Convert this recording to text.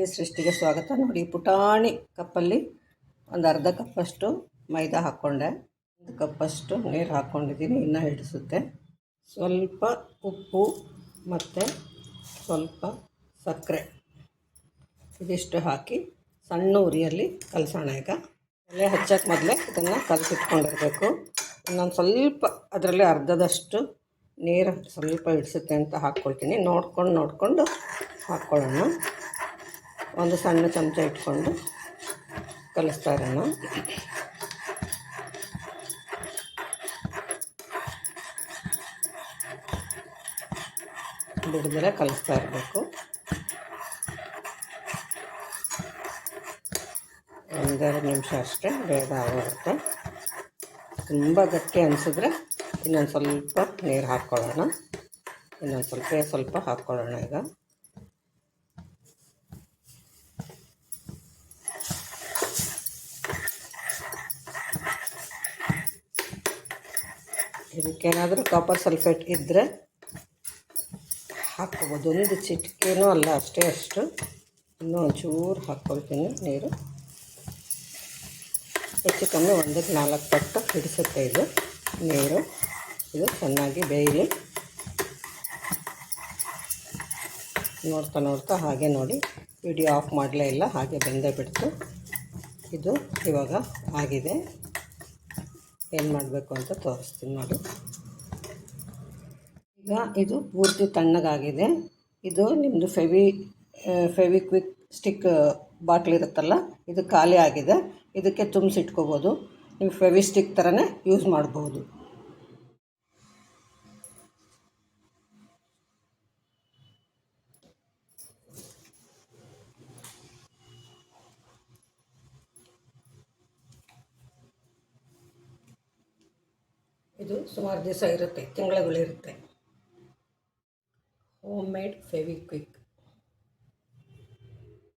ಶ್ರೀ ಸೃಷ್ಟಿಗೆ ಸ್ವಾಗತ. ನೋಡಿ ಪುಟಾಣಿ ಕಪ್ಪಲ್ಲಿ ಒಂದು ಅರ್ಧ ಕಪ್ಪಷ್ಟು ಮೈದಾ ಹಾಕ್ಕೊಂಡೆ. ಒಂದು ಕಪ್ಪಷ್ಟು ನೀರು ಹಾಕ್ಕೊಂಡಿದ್ದೀನಿ ಇನ್ನೂ ಹಿಡಿಸುತ್ತೆ. ಸ್ವಲ್ಪ ಉಪ್ಪು ಮತ್ತು ಸ್ವಲ್ಪ ಸಕ್ಕರೆ ಇದಿಷ್ಟು ಹಾಕಿ ಸಣ್ಣ ಉರಿಯಲ್ಲಿ ಕಲಸೋಣ ಈಗ. ಎಲೆ ಹಚ್ಚಕ್ಕೆ ಮೊದಲೇ ಇದನ್ನು ಕಲಸಿಟ್ಕೊಂಡಿರಬೇಕು. ಇನ್ನೊಂದು ಸ್ವಲ್ಪ ಅದರಲ್ಲಿ ಅರ್ಧದಷ್ಟು ನೀರು ಸ್ವಲ್ಪ ಹಿಡಿಸುತ್ತೆ ಅಂತ ಹಾಕ್ಕೊಳ್ತೀನಿ ನೋಡ್ಕೊಂಡು, ನೋಡಿಕೊಂಡು ಹಾಕ್ಕೊಳ್ಳೋಣ ಒಂದು ಸಣ್ಣ ಚಮಚ ಇಟ್ಕೊಂಡು ಕಲಿಸ್ತಾ ಇರೋಣ. ಬಿಡಿದ್ರೆ ಕಲಿಸ್ತಾ ಇರಬೇಕು. ಒಂದೆರಡು ನಿಮಿಷ ಅಷ್ಟೇ, ಬೇಗ ಆಗೋಗುತ್ತೆ. ತುಂಬ ಗಟ್ಟಿ ಅನಿಸಿದ್ರೆ ಇನ್ನೊಂದು ಸ್ವಲ್ಪ ನೀರು ಹಾಕ್ಕೊಳ್ಳೋಣ. ಇನ್ನೊಂದು ಸ್ವಲ್ಪ ಸ್ವಲ್ಪ ಹಾಕ್ಕೊಳ್ಳೋಣ ಈಗ. ಇದಕ್ಕೇನಾದರೂ ಕಾಪರ್ ಸಲ್ಫೇಟ್ ಇದ್ದರೆ ಹಾಕ್ಕೋಬೋದು. ಒಂದು ಚಿಟಿಕೆನೂ ಅಲ್ಲ ಅಷ್ಟೇ, ಅಷ್ಟು. ಇನ್ನೂ ಒಂಚೂರು ಹಾಕ್ಕೊಳ್ತೀನಿ ನೀರು. ಹೆಚ್ಚು ಕಮ್ಮಿ ಒಂದಕ್ಕೆ ನಾಲ್ಕು ಪಟ್ಟು ಹಿಡಿಸುತ್ತೆ ಇದು ನೀರು. ಇದು ಚೆನ್ನಾಗಿ ಬೇಯಲಿ. ನೋಡ್ತಾ ನೋಡ್ತಾ ಹಾಗೆ ನೋಡಿ. ವಿಡಿಯೋ ಆಫ್ ಮಾಡಲೇ ಇಲ್ಲ, ಹಾಗೆ ಬೆಂದೇ ಬಿಡ್ತು. ಇದು ಇವಾಗ ಆಗಿದೆ. ಏನು ಮಾಡಬೇಕು ಅಂತ ತೋರಿಸ್ತೀನಿ ನೋಡಿ. ಈಗ ಇದು ಪೂರ್ತಿ ತಣ್ಣಗಾಗಿದೆ. ಇದು ನಿಮ್ಮದು ಫೆವಿ ಫೆವಿಕ್ವಿಕ್ ಸ್ಟಿಕ್ ಬಾಟ್ಲ್ ಇರುತ್ತಲ್ಲ, ಇದು ಖಾಲಿ ಆಗಿದೆ. ಇದಕ್ಕೆ ತುಂಬಿಸಿಟ್ಕೋಬೋದು ನೀವು ಫೆವಿ ಸ್ಟಿಕ್ ಥರನೇ ಯೂಸ್ ಮಾಡ್ಬೋದು. ಇದು ಸುಮಾರು ದಿವಸ ಇರುತ್ತೆ ತಿಂಗಳುಗಳಿರುತ್ತೆ. Home made Fevikwik